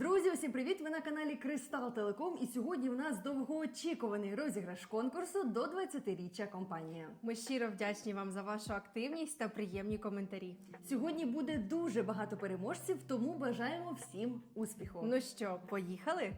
Друзі, усім привіт! Ви на каналі Кристал Телеком. І сьогодні в нас довгоочікуваний розіграш конкурсу до 20-річчя компанії. Ми щиро вдячні вам за вашу активність та приємні коментарі. Сьогодні буде дуже багато переможців, тому бажаємо всім успіху. Ну що, поїхали?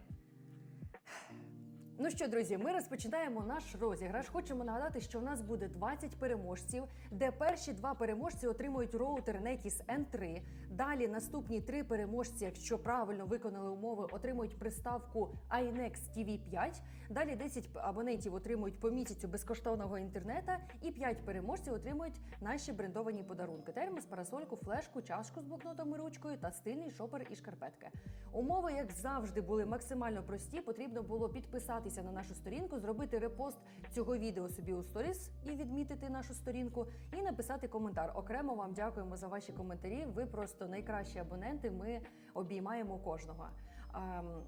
Ну що, друзі, ми розпочинаємо наш розіграш. Хочемо нагадати, що в нас буде 20 переможців, де перші два переможці отримують роутер Netis N3. Далі наступні три переможці, якщо правильно виконали умови, отримують приставку iNex TV 5. Далі 10 абонентів отримують по місяцю безкоштовного інтернета, і 5 переможців отримують наші брендовані подарунки: термос, парасольку, флешку, чашку з блокнотом і ручкою та стильний шопер і шкарпетки. Умови, як завжди, були максимально прості. Потрібно було підписатися на нашу сторінку, зробити репост цього відео собі у сторіс і відмітити нашу сторінку, і написати коментар. Окремо вам дякуємо за ваші коментарі. Ви просто найкращі абоненти. Ми обіймаємо кожного. Ем,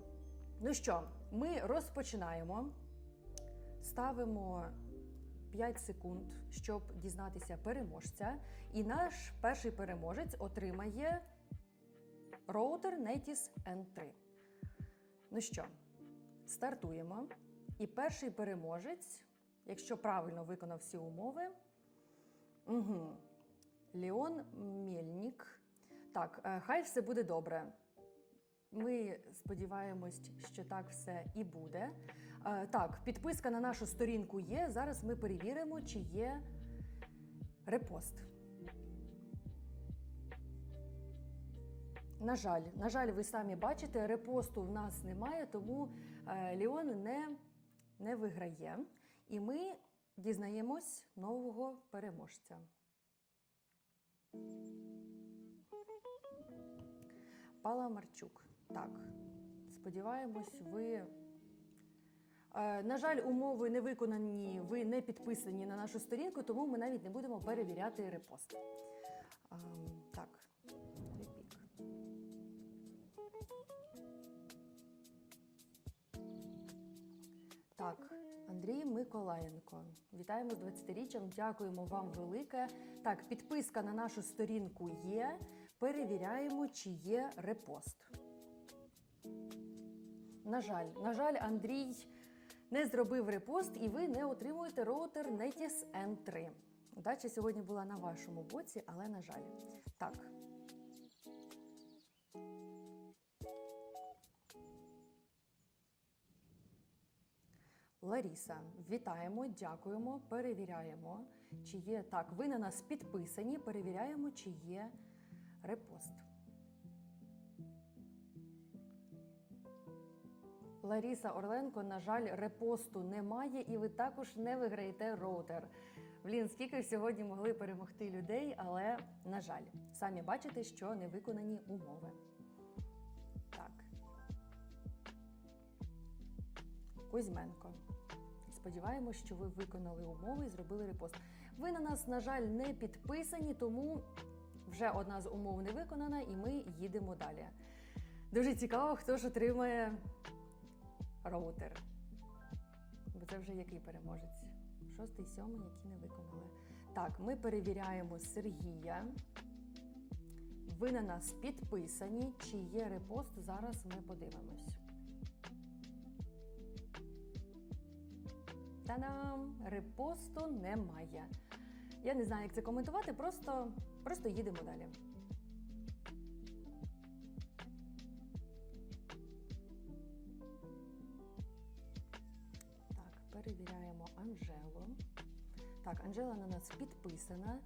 ну що, ми розпочинаємо. Ставимо 5 секунд, щоб дізнатися переможця. І наш перший переможець отримає роутер Netis N3. Ну що, стартуємо. І перший переможець, якщо правильно виконав всі умови, угу. Леон Мельнік. Так, е, хай все буде добре. Ми сподіваємось, що так все і буде. Е, Так, підписка на нашу сторінку є. Зараз ми перевіримо, чи є репост. На жаль, на жаль, ви самі бачите, репосту в нас немає, тому е, Леон не, не виграє. І ми дізнаємось нового переможця. Пала Марчук. Так, сподіваємось, ви. Е, На жаль, умови не виконані, ви не підписані на нашу сторінку, тому ми навіть не будемо перевіряти репост. Так, Андрій Миколаєнко. Вітаємо з 20-річчям. Дякуємо вам велике. Так, підписка на нашу сторінку є. Перевіряємо, чи є репост. На жаль, на жаль, Андрій не зробив репост, і ви не отримуєте роутер Netis N3. Удача сьогодні була на вашому боці, але на жаль. Так. Ларіса, вітаємо, дякуємо, перевіряємо, чи є так. Ви на нас підписані, перевіряємо, чи є репост. Ларіса Орленко, на жаль, репосту немає, і ви також не виграєте роутер. Блін, скільки сьогодні могли перемогти людей, але на жаль, самі бачите, що не виконані умови. Так. Кузьменко. Сподіваємось, що ви виконали умови і зробили репост. Ви на нас, на жаль, не підписані, тому вже одна з умов не виконана, і ми їдемо далі. Дуже цікаво, хто ж отримає роутер. Бо це вже який переможець? Шостий, сьомий, які не виконали. Так, ми перевіряємо Сергія. Ви на нас підписані. Чи є репост? Зараз ми подивимось. Та-дам! Репосту немає. Я не знаю, як це коментувати, просто, просто їдемо далі. Так, перевіряємо Анжелу. Так, Анжела на нас підписана.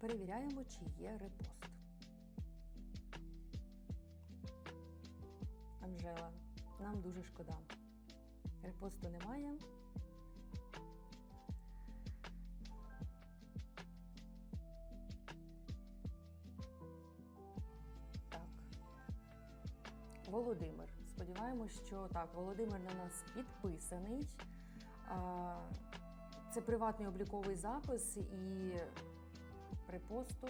Перевіряємо, чи є репост. Анжела, нам дуже шкода. Репосту немає. Володимир. Сподіваємось, що так, Володимир на нас підписаний. Це приватний обліковий запис і репосту.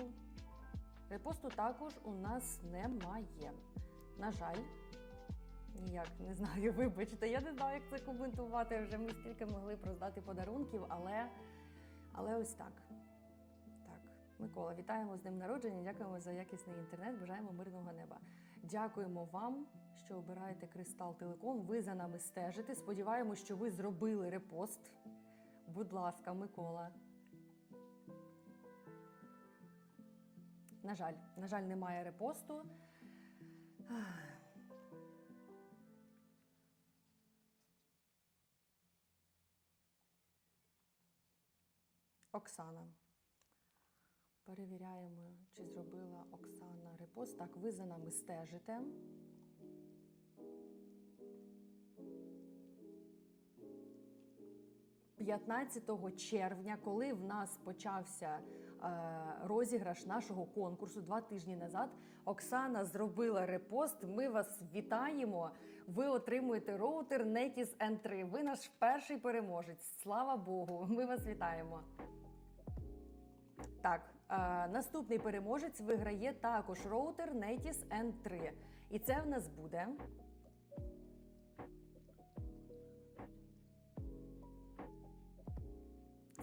Репосту також у нас немає. На жаль, ніяк не знаю, вибачте, я не знаю, як це коментувати. Вже ми стільки могли роздати подарунків, але, але ось так. Так, Микола, вітаємо з днем народження. Дякуємо за якісний інтернет. Бажаємо мирного неба. Дякуємо вам, що обираєте Кристал Телеком. Ви за нами стежите. Сподіваємось, що ви зробили репост. Будь ласка, Микола. На жаль, на жаль, немає репосту. Оксана. Перевіряємо, чи зробила Оксана репост. Так, ви за нами стежите. «15 червня, коли в нас почався е, розіграш нашого конкурсу два тижні назад, Оксана зробила репост. Ми вас вітаємо. Ви отримуєте роутер Netis N3. Ви наш перший переможець. Слава Богу! Ми вас вітаємо. Так, наступний переможець виграє також роутер Netis N3. І це в нас буде.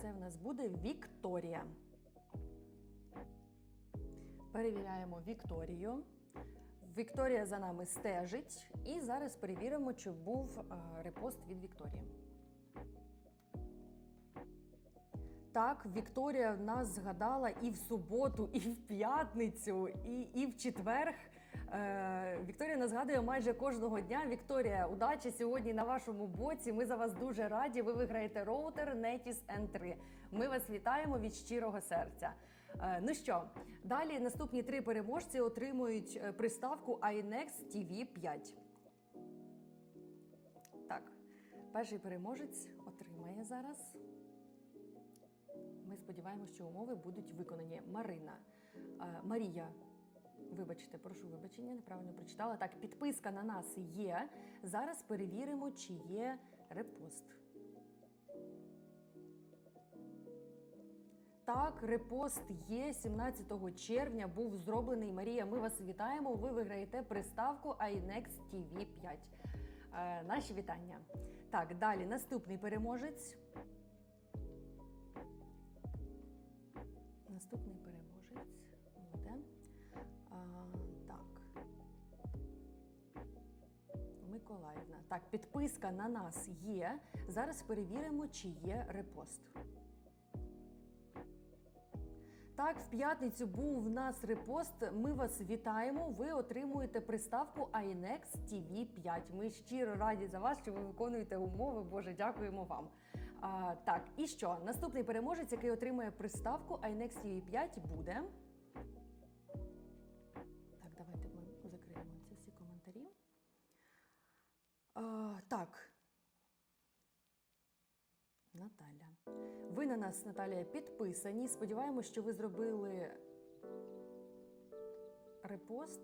Це в нас буде Вікторія. Перевіряємо Вікторію. Вікторія за нами стежить. І зараз перевіримо, чи був е, репост від Вікторії. Так, Вікторія нас згадала і в суботу, і в п'ятницю, і, і в четверг. Е, Вікторія нас згадує майже кожного дня. Вікторія, удачі сьогодні на вашому боці. Ми за вас дуже раді. Ви виграєте роутер Netis N3. Ми вас вітаємо від щирого серця. Е, ну що, далі наступні три переможці отримують е, приставку iNex TV 5. Так, перший переможець отримає зараз. Сподіваємося, що умови будуть виконані. Марина, е, Марія. Вибачте, прошу вибачення, неправильно прочитала. Так, підписка на нас є. Зараз перевіримо, чи є репост. Так, репост є 17 червня. Був зроблений. Марія, ми вас вітаємо. Ви виграєте приставку iNex TV 5. Е, наші вітання. Так, далі наступний переможець. Наступний переможець буде. А, так. Миколаївна. Так, підписка на нас є. Зараз перевіримо, чи є репост. Так, в п'ятницю був в нас репост. Ми вас вітаємо. Ви отримуєте приставку iNex TV 5. Ми щиро раді за вас, що ви виконуєте умови. Боже, дякуємо вам. А, так, і що? Наступний переможець, який отримує приставку iNex TV 5, буде. Так, давайте ми закриємо ці всі коментарі. А, так. Наталя. Ви на нас, Наталія, підписані. Сподіваємось, що ви зробили репост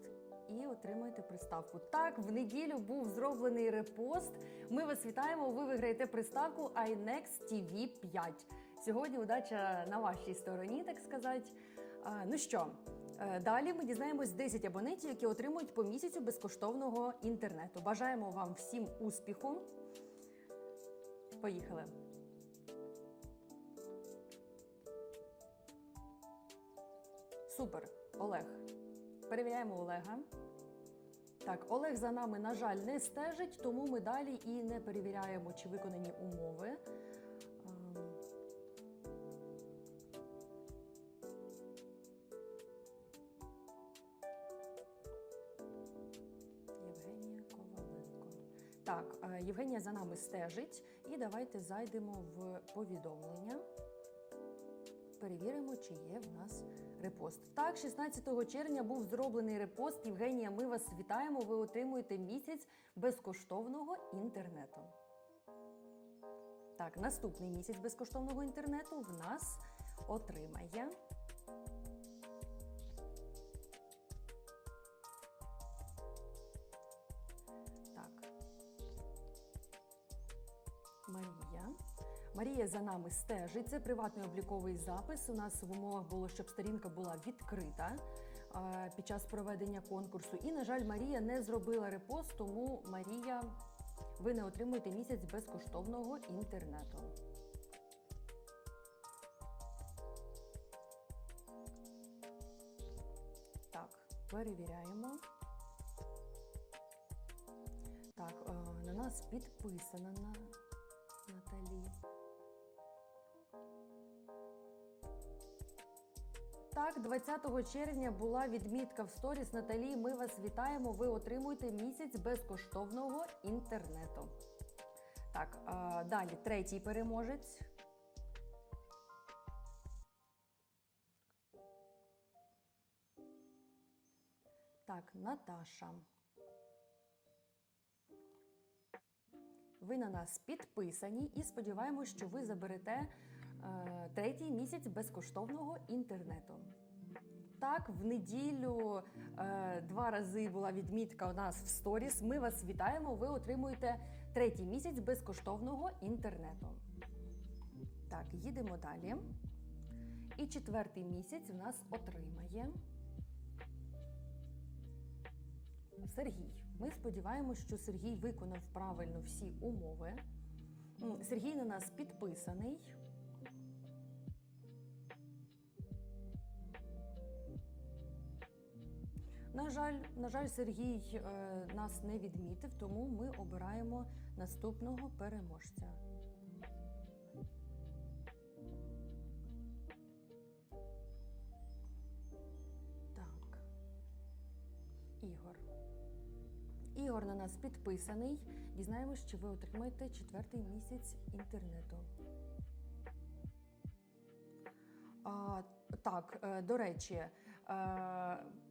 і отримаєте приставку. Так, в неділю був зроблений репост. Ми вас вітаємо. Ви виграєте приставку iNex TV 5. Сьогодні удача на вашій стороні, так сказати. А, ну що, е, далі ми дізнаємось 10 абонентів, які отримують по місяцю безкоштовного інтернету. Бажаємо вам всім успіху. Поїхали. Супер, Олег. Перевіряємо Олега. Так, Олег за нами, на жаль, не стежить, тому ми далі і не перевіряємо, чи виконані умови. Ем. Євгенія Коваленко. Так, е, Євгенія за нами стежить. І давайте зайдемо в повідомлення. Перевіримо, чи є в нас репост. Так, 16 червня був зроблений репост. Євгенія, ми вас вітаємо. Ви отримуєте місяць безкоштовного інтернету. Так, наступний місяць безкоштовного інтернету в нас отримає. Марія. Марія за нами стежить. Це приватний обліковий запис. У нас в умовах було, щоб сторінка була відкрита е, під час проведення конкурсу. І, на жаль, Марія не зробила репост, тому Марія, ви не отримуєте місяць безкоштовного інтернету. Так, перевіряємо. Так, на нас підписана на Наталі. Так, 20 червня була відмітка в сторіс Наталі. Ми вас вітаємо. Ви отримуєте місяць безкоштовного інтернету. Так, а, далі третій переможець. Так, Наташа. Ви на нас підписані і сподіваємось, що ви заберете третій місяць безкоштовного інтернету. Так, в неділю е, два рази була відмітка у нас в сторіс. Ми вас вітаємо. Ви отримуєте третій місяць безкоштовного інтернету. Так, їдемо далі. І четвертий місяць у нас отримає Сергій. Ми сподіваємося, що Сергій виконав правильно всі умови. Сергій на нас підписаний. На жаль, на жаль, Сергій е, нас не відмітив, тому ми обираємо наступного переможця. Так. Ігор. Ігор на нас підписаний. Дізнаємось, що ви отримаєте четвертий місяць інтернету. А, так, е, до речі, е,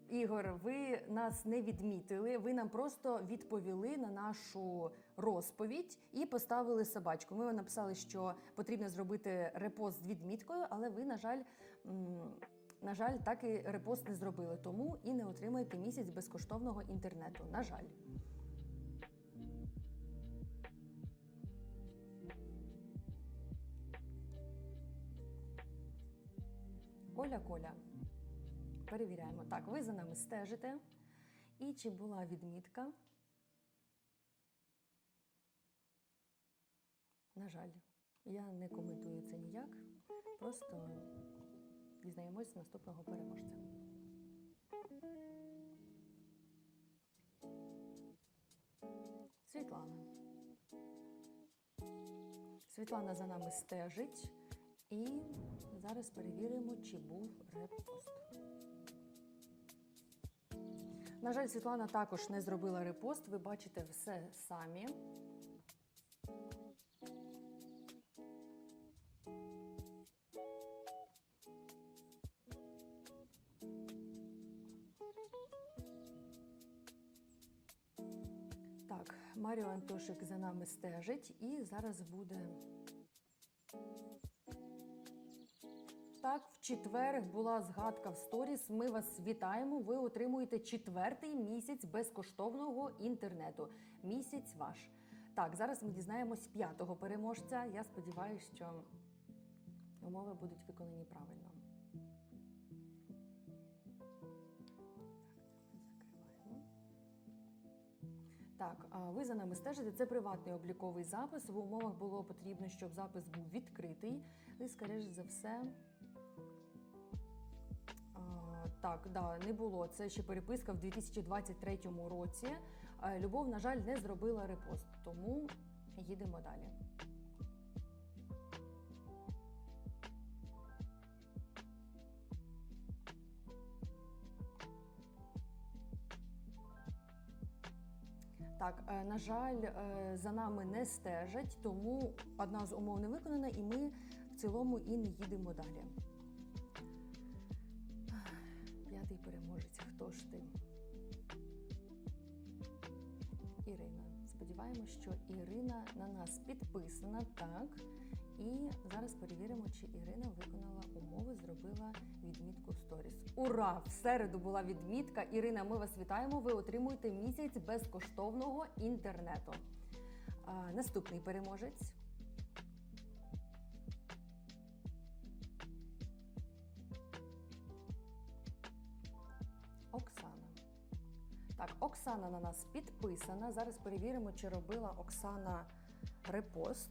Ігор, ви нас не відмітили. Ви нам просто відповіли на нашу розповідь і поставили собачку. Ми вам написали, що потрібно зробити репост з відміткою, але ви, на жаль, на жаль, так і репост не зробили, тому і не отримаєте місяць безкоштовного інтернету. На жаль. Оля Коля. Перевіряємо. Так, ви за нами стежите. І чи була відмітка? На жаль, я не коментую це ніяк. Просто дізнаємось наступного переможця. Світлана. Світлана за нами стежить. І зараз перевіримо, чи був репост. На жаль, Світлана також не зробила репост. Ви бачите все самі. Так, Маріо Антошик за нами стежить, і зараз буде. Так, в четвер була згадка в сторіс. Ми вас вітаємо. Ви отримуєте четвертий місяць безкоштовного інтернету. Місяць ваш. Так, зараз ми дізнаємось п'ятого переможця. Я сподіваюся, що умови будуть виконані правильно. Так, ви за нами стежите. Це приватний обліковий запис. В умовах було потрібно, щоб запис був відкритий. І, скоріш за все, так, да, не було. Це ще переписка в 2023 році. Е, Любов, на жаль, не зробила репост, тому їдемо далі. Так, е, на жаль, е, за нами не стежать, тому одна з умов не виконана, і ми в цілому і не їдемо далі. Хто ж ти? Ірина. Сподіваємось, що Ірина на нас підписана, так. І зараз перевіримо, чи Ірина виконала умови, зробила відмітку в сторіс. Ура! В середу була відмітка. Ірина, ми вас вітаємо. Ви отримуєте місяць безкоштовного інтернету. А, наступний переможець. Оксана на нас підписана. Зараз перевіримо, чи робила Оксана репост.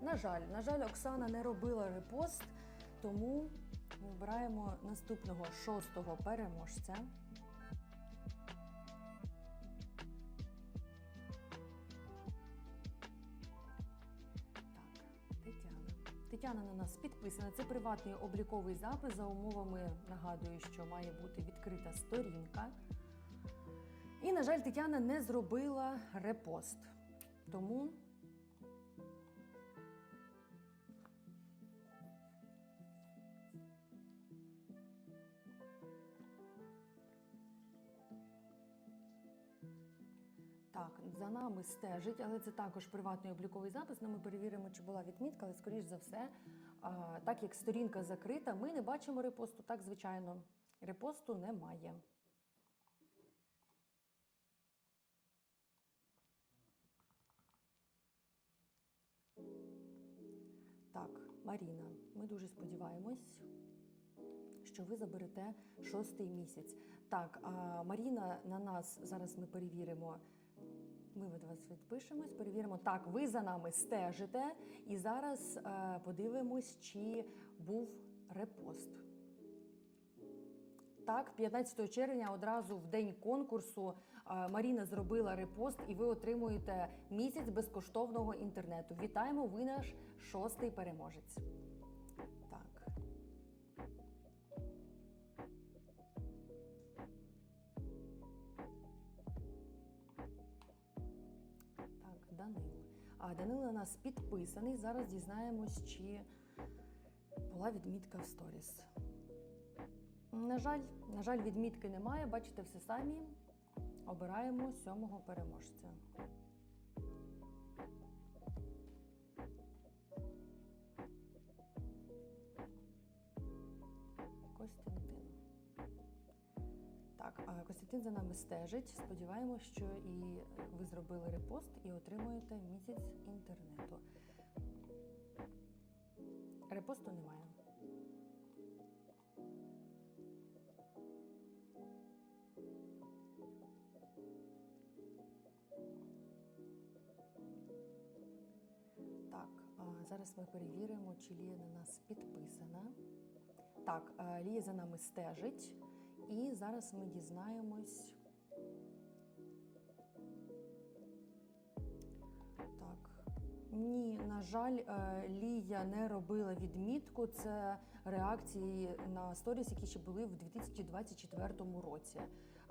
На жаль, на жаль, Оксана не робила репост, тому вибираємо наступного шостого переможця. Тетяна на нас підписана. Це приватний обліковий запис. За умовами нагадую, що має бути відкрита сторінка. І, на жаль, Тетяна не зробила репост. Тому за нами стежить, але це також приватний обліковий запис. Ну, ми перевіримо, чи була відмітка, але скоріш за все, так як сторінка закрита, ми не бачимо репосту. Так, звичайно, репосту немає. Так, Маріна, ми дуже сподіваємось, що ви заберете шостий місяць. Так, а Маріна на нас зараз ми перевіримо. Ми від вас відпишемось, перевіримо. Так, ви за нами стежите, і зараз е, подивимось, чи був репост. Так, 15 червня одразу в день конкурсу е, Маріна зробила репост, і ви отримуєте місяць безкоштовного інтернету. Вітаємо! Ви наш шостий переможець. Данило. А Данило на нас підписаний. Зараз дізнаємось, чи була відмітка в сторіс. На жаль, на жаль, відмітки немає. Бачите, все самі. Обираємо сьомого переможця. Так, за нами стежить. Сподіваємось, що і ви зробили репост і отримуєте місяць інтернету. Репосту немає. Так, зараз ми перевіримо, чи Лія на нас підписана. Так, Лія за нами стежить. І зараз ми дізнаємось. Так. Ні, на жаль, е, Лія не робила відмітку. Це реакції на сторіс, які ще були в 2024 році.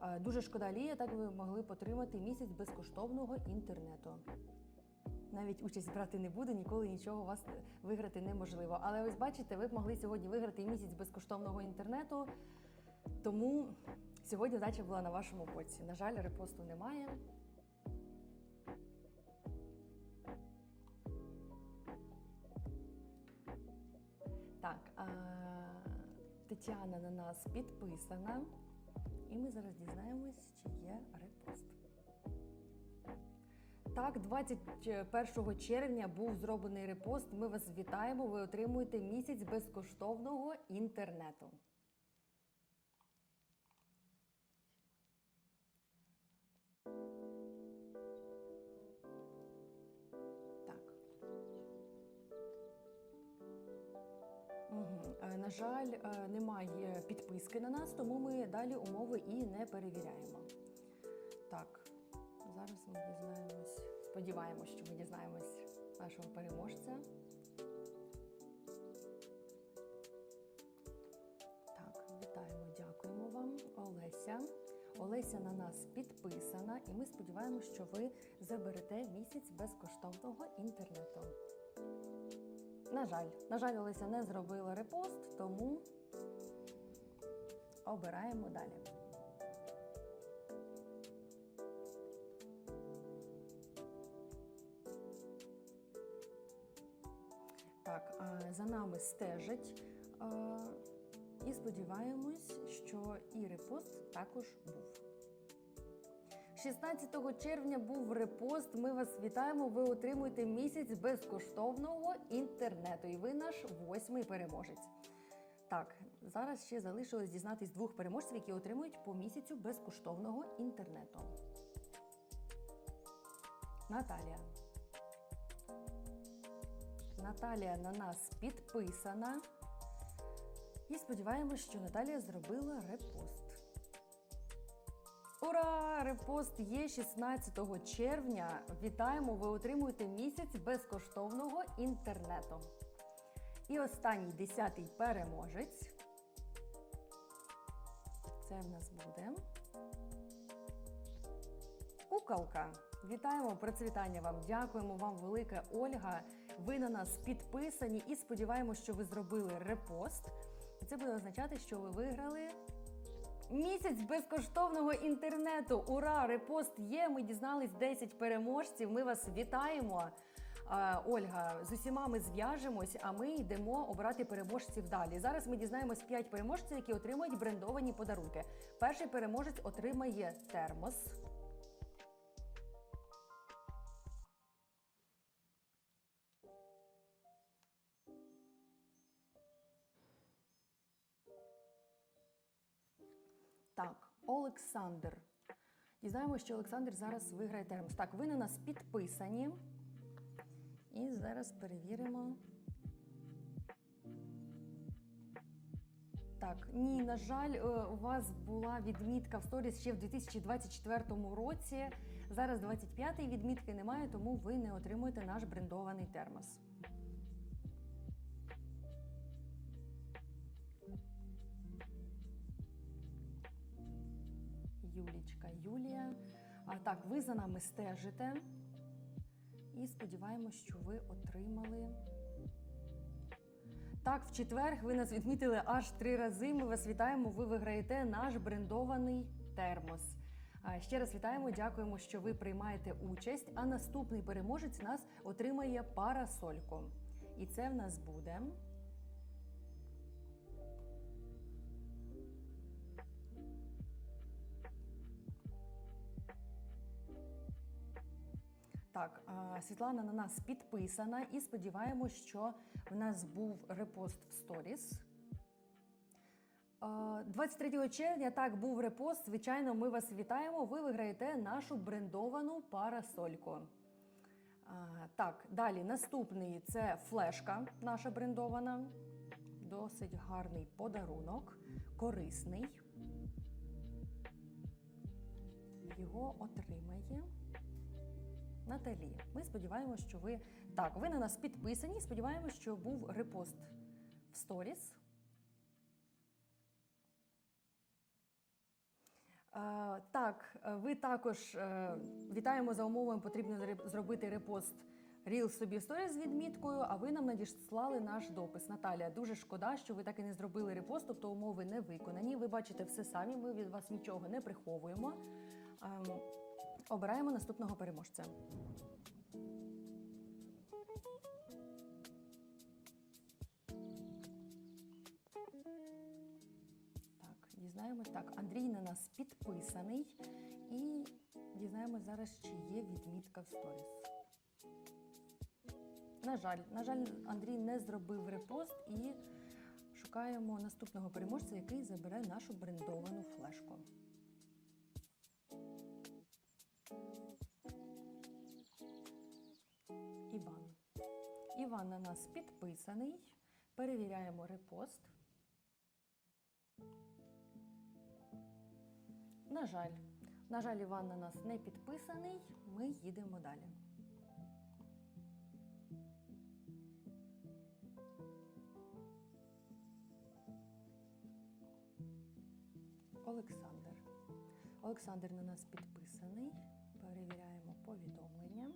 Е, Дуже шкода Лія, так ви могли б отримати місяць безкоштовного інтернету. Навіть участь брати не буде, ніколи нічого у вас виграти неможливо. Але ось бачите, ви б могли сьогодні виграти місяць безкоштовного інтернету. Тому сьогодні удача була на вашому боці. На жаль, репосту немає. Так, а, Тетяна на нас підписана, і ми зараз дізнаємось, чи є репост. Так, 21 червня був зроблений репост. Ми вас вітаємо. Ви отримуєте місяць безкоштовного інтернету. Жаль, е, немає підписки на нас, тому ми далі умови і не перевіряємо. Так, зараз ми дізнаємось. Сподіваємось, що ми дізнаємось нашого переможця. Так, вітаємо, дякуємо вам, Олеся. Олеся на нас підписана, і ми сподіваємося, що ви заберете місяць безкоштовного інтернету. На жаль, на жаль, Олеся не зробила репост, тому обираємо далі. Так, за нами стежить. І сподіваємось, що і репост також був. 16 червня був репост. Ми вас вітаємо. Ви отримуєте місяць безкоштовного інтернету. І ви наш восьмий переможець. Так, зараз ще залишилось дізнатись двох переможців, які отримують по місяцю безкоштовного інтернету. Наталія. Наталія на нас підписана. І сподіваємось, що Наталія зробила репост. Ура! Репост є 16 червня. Вітаємо! Ви отримуєте місяць безкоштовного інтернету. І останній десятий переможець. Це в нас буде. Куколка. Вітаємо, процвітання вам. Дякуємо вам, велика Ольга. Ви на нас підписані і сподіваємося, що ви зробили репост. Це буде означати, що ви виграли місяць безкоштовного інтернету. Ура! Репост є. Ми дізнались 10 переможців. Ми вас вітаємо. Ольга, з усіма ми зв'яжемось, а ми йдемо обирати переможців далі. Зараз ми дізнаємось 5 переможців, які отримують брендовані подарунки. Перший переможець отримає термос. Так, Олександр. Дізнаємося, що Олександр зараз виграє термос. Так, ви на нас підписані. І зараз перевіримо. Так, ні, на жаль, е, у вас була відмітка в сторіс ще в 2024 році. Зараз 25-ї відмітки немає, тому ви не отримуєте наш брендований термос. Юлічка, Юлія. А так, ви за нами стежите. І сподіваємось, що ви отримали. Так, в четвер ви нас відмітили аж три рази. Ми вас вітаємо. Ви виграєте наш брендований термос. Ще раз вітаємо, дякуємо, що ви приймаєте участь. А наступний переможець нас отримає парасольку. І це в нас буде. Так, Світлана на нас підписана і сподіваємось, що в нас був репост в сторіс. 23 червня так був репост. Звичайно, ми вас вітаємо. Ви виграєте нашу брендовану парасольку. Так, далі наступний це флешка, наша брендована. Досить гарний подарунок, корисний. Його отримає. Наталі, ми сподіваємося, що ви так, ви на нас підписані. Сподіваємося, що був репост в сторіс. Е, так, ви також е, вітаємо за умовами. Потрібно зробити репост Ріл собі в сторіс з відміткою, а ви нам надіслали наш допис. Наталія, дуже шкода, що ви так і не зробили репост, тобто умови не виконані. Ви бачите все самі. Ми від вас нічого не приховуємо. Обираємо наступного переможця. Так, дізнаємось. Так, Андрій на нас підписаний. І дізнаємось зараз, чи є відмітка в сторіс. На жаль, на жаль, Андрій не зробив репост і шукаємо наступного переможця, який забере нашу брендовану флешку. Іван. Іван на нас підписаний. Перевіряємо репост. На жаль, на жаль, Іван на нас не підписаний. Ми їдемо далі. Олександр. Олександр на нас підписаний. Перевіряємо повідомлення.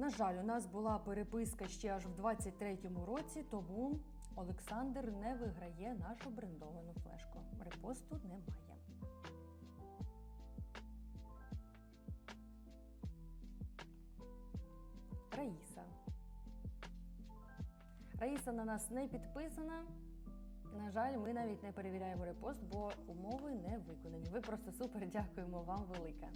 На жаль, у нас була переписка ще аж в 23-му році, тому Олександр не виграє нашу брендовану флешку. Репосту немає. Раїса. Раїса на нас не підписана. На жаль, ми навіть не перевіряємо репост, бо умови не виконані. Ви просто супер, дякуємо вам велике.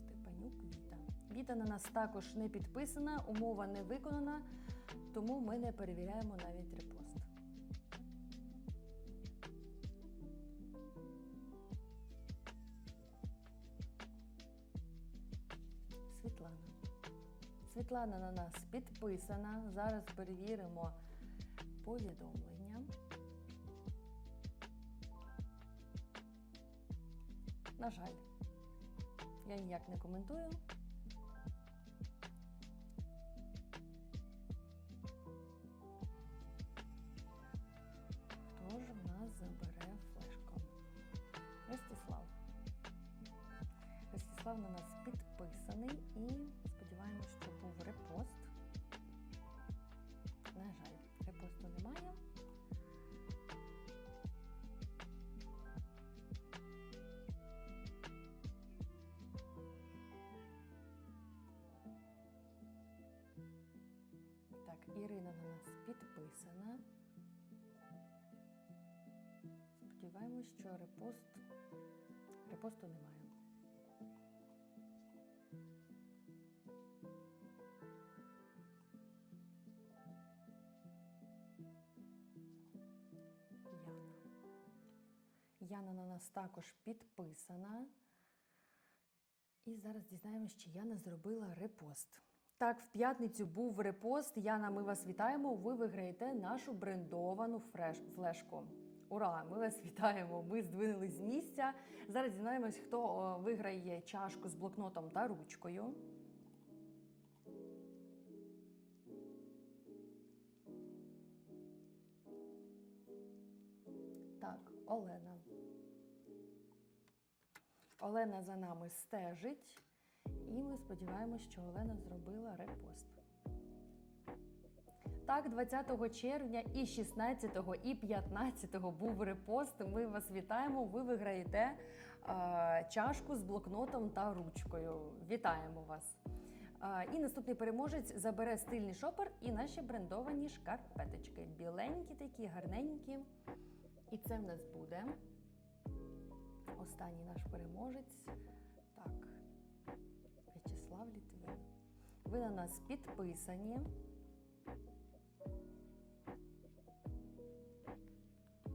Степанюк Віта. Віта на нас також не підписана, умова не виконана, тому ми не перевіряємо навіть репост. Світлана на нас підписана. Зараз перевіримо повідомлення. На жаль, я ніяк не коментую. Хто ж в нас забере флешку? Ростислав. Ростислав на нас підписаний і Ірина на нас підписана. Сподіваємось, що репост репосту немає. Яна. Яна на нас також підписана. І зараз дізнаємось, чи Яна зробила репост. Так, в п'ятницю був репост. Яна, ми вас вітаємо. Ви виграєте нашу брендовану фреш... флешку. Ура! Ми вас вітаємо! Ми здвинулись з місця. Зараз дізнаємось, хто виграє чашку з блокнотом та ручкою. Так, Олена. Олена за нами стежить, і ми сподіваємося, що Олена зробила репост. Так, 20 червня і 16 і 15 був репост. Ми вас вітаємо. Ви виграєте е, чашку з блокнотом та ручкою. Вітаємо вас! Е, і наступний переможець забере стильний шопер і наші брендовані шкарпеточки. Біленькі такі, гарненькі. І це в нас буде останній наш переможець. Так, В'ячеслав Літвин. Ви на нас підписані.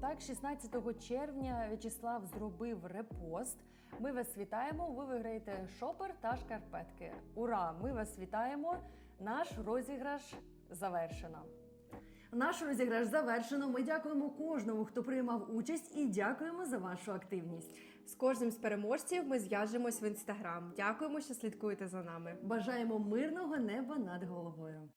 Так, 16 червня В'ячеслав зробив репост. Ми вас вітаємо. Ви виграєте шопер та шкарпетки. Ура! Ми вас вітаємо! Наш розіграш завершено. Наш розіграш завершено. Ми дякуємо кожному, хто приймав участь, і дякуємо за вашу активність. З кожним з переможців ми зв'яжемось в інстаграм. Дякуємо, що слідкуєте за нами. Бажаємо мирного неба над головою.